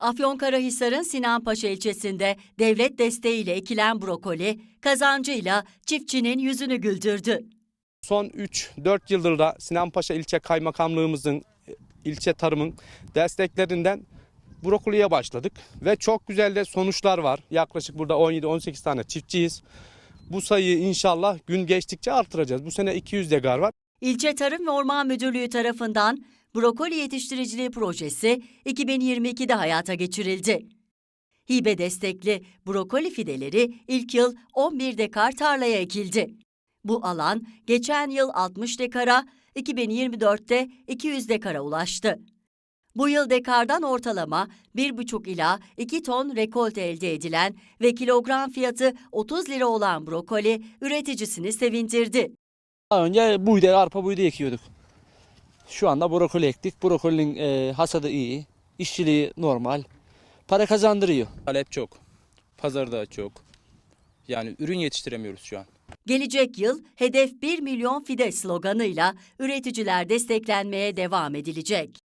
Afyonkarahisar'ın Sinanpaşa ilçesinde devlet desteğiyle ekilen brokoli kazancıyla çiftçinin yüzünü güldürdü. Son 3-4 yıldır da Sinanpaşa ilçe kaymakamlığımızın, e, ilçe tarımın desteklerinden brokoliye başladık. Ve çok güzel de sonuçlar var. Yaklaşık burada 17-18 tane çiftçiyiz. Bu sayıyı inşallah gün geçtikçe artıracağız. Bu sene 200 degar var. İlçe Tarım ve Orman Müdürlüğü tarafından brokoli yetiştiriciliği projesi 2022'de hayata geçirildi. Hibe destekli brokoli fideleri ilk yıl 11 dekar tarlaya ekildi. Bu alan geçen yıl 60 dekara, 2024'te 200 dekara ulaştı. Bu yıl dekardan ortalama 1,5 ila 2 ton rekolte elde edilen ve kilogram fiyatı 30 lira olan brokoli üreticisini sevindirdi. Daha önce buğday, arpa buğday ekiyorduk. Şu anda brokoli ektik. Brokolinin e, hasadı iyi. işçiliği normal. Para kazandırıyor. Talep çok. Pazarda çok. Yani ürün yetiştiremiyoruz şu an. Gelecek yıl hedef 1 milyon fide sloganıyla üreticiler desteklenmeye devam edilecek.